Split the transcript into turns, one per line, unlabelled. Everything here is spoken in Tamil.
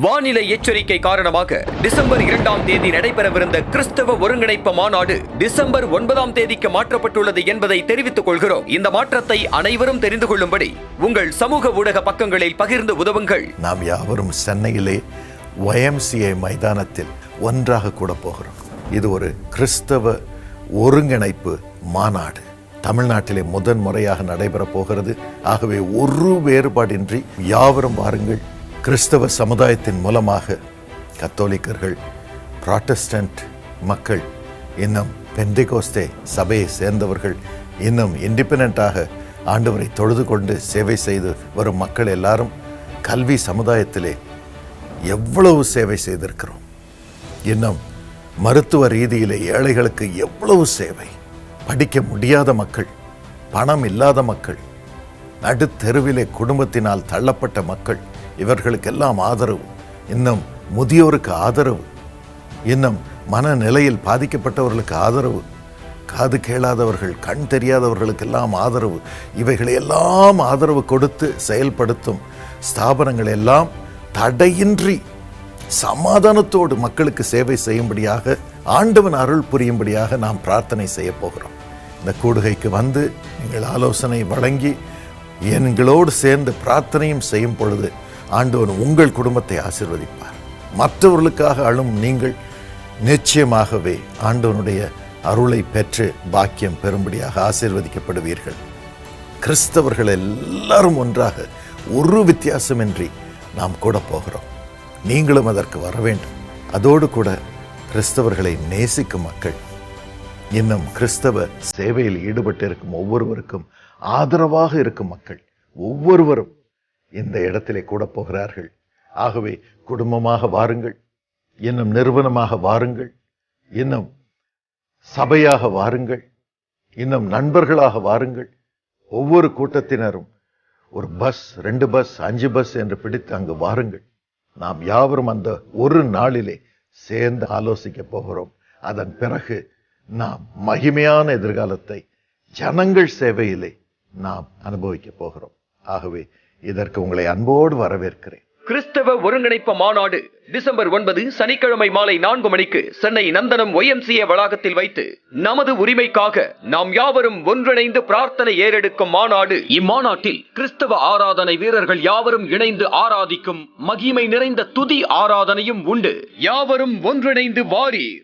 வானிலை எச்சரிக்கை காரணமாக டிசம்பர் இரண்டாம் தேதி நடைபெறவிருந்த கிறிஸ்தவ ஒருங்கிணைப்பு மாநாடு டிசம்பர் ஒன்பதாம் தேதிக்கு மாற்றப்பட்டுள்ளது என்பதை தெரிவித்துக் கொள்கிறோம். இந்த மாற்றத்தை அனைவரும் தெரிந்து கொள்ளும்படி உங்கள் சமூக ஊடக பக்கங்களில் பகிர்ந்து உதவுங்கள்.
நாம் யாவரும் சென்னையிலே YMCA மைதானத்தில் ஒன்றாக கூட போகிறோம். இது ஒரு கிறிஸ்தவ ஒருங்கிணைப்பு மாநாடு. தமிழ்நாட்டிலே முதன் முறையாக நடைபெறப் போகிறது. ஆகவே ஒரு வேறுபாடின்றி யாவரும் வாருங்கள். கிறிஸ்தவ சமுதாயத்தின் மூலமாக கத்தோலிக்கர்கள் ப்ராட்டஸ்டன்ட் மக்கள் இன்னும் பெந்திகோஸ்தே சபையை சேர்ந்தவர்கள் இன்னும் இண்டிபெண்டாக ஆண்டவரை தொழுது கொண்டு சேவை செய்து வரும் மக்கள் எல்லாரும் கல்வி சமுதாயத்திலே எவ்வளவு சேவை செய்திருக்கிறோம். இன்னும் மருத்துவ ரீதியிலே ஏழைகளுக்கு எவ்வளவு சேவை. படிக்க முடியாத மக்கள் பணம் இல்லாத மக்கள் நடுத்தெருவிலே குடும்பத்தினால் தள்ளப்பட்ட மக்கள் இவர்களுக்கெல்லாம் ஆதரவு. இன்னும் முதியோருக்கு ஆதரவு. இன்னும் மனநிலையில் பாதிக்கப்பட்டவர்களுக்கு ஆதரவு. காது கேளாதவர்கள் கண் தெரியாதவர்களுக்கெல்லாம் ஆதரவு. இவைகளை எல்லாம் ஆதரவு கொடுத்து செயல்படுத்தும் ஸ்தாபனங்கள் எல்லாம் தடையின்றி சமாதானத்தோடு மக்களுக்கு சேவை செய்யும்படியாக ஆண்டவன் அருள் புரியும்படியாக நாம் பிரார்த்தனை செய்ய போகிறோம். இந்த கூடுகைக்கு வந்து நீங்கள் ஆலோசனை வழங்கி எங்களோடு சேர்ந்து பிரார்த்தனையும் செய்யும் பொழுது ஆண்டவன் உங்கள் குடும்பத்தை ஆசிர்வதிப்பார். மற்றவர்களுக்காக அழும் நீங்கள் நிச்சயமாகவே ஆண்டவனுடைய அருளை பெற்று பாக்கியம் பெறும்படியாக ஆசிர்வதிக்கப்படுவீர்கள். கிறிஸ்தவர்கள் எல்லாரும் ஒன்றாக ஒரு வித்தியாசமின்றி நாம் கூட போகிறோம். நீங்களும் அதற்கு வர வேண்டும். அதோடு கூட கிறிஸ்தவர்களை நேசிக்கும் மக்கள். இன்னும் கிறிஸ்தவ சேவையில் ஈடுபட்டிருக்கும் ஒவ்வொருவருக்கும் ஆதரவாக இருக்கும் மக்கள். ஒவ்வொருவரும் இந்த இடத்திலே கூட போகிறார்கள்? ஆகவே குடும்பமாக வாருங்கள். இன்னும் நிறுவனமாக வாருங்கள். இன்னும் சபையாக வாருங்கள். இன்னும் நண்பர்களாக வாருங்கள். ஒவ்வொரு கூட்டத்தினரும் ஒரு பஸ் ரெண்டு பஸ் அஞ்சு பஸ் என்று பிடித்து அங்கு வாருங்கள். நாம் யாவரும் அந்த ஒரு நாளிலே சேர்ந்து ஆலோசிக்க போகிறோம். அதன் பிறகு நாம் மகிமையான எதிர்காலத்தை ஜனங்கள் சேவையிலே நாம் அனுபவிக்க போகிறோம். ஆகவே இதற்கு உங்களை அன்போடு வரவேற்கிறேன்.
கிறிஸ்தவ ஒருங்கிணைப்பு மாநாடு டிசம்பர் ஒன்பது சனிக்கிழமை மாலை நான்கு மணிக்கு சென்னை நந்தனம் ஒய்எம்சிஏ வளாகத்தில் வைத்து நமது உரிமைக்காக நாம் யாவரும் ஒன்றிணைந்து பிரார்த்தனை ஏறெடுக்கும் மாநாடு. இம்மாநாட்டில் கிறிஸ்தவ ஆராதனை வீரர்கள் யாவரும் இணைந்து ஆராதிக்கும் மகிமை நிறைந்த துதி ஆராதனையும் உண்டு. யாவரும் ஒன்றிணைந்து வாரீர்.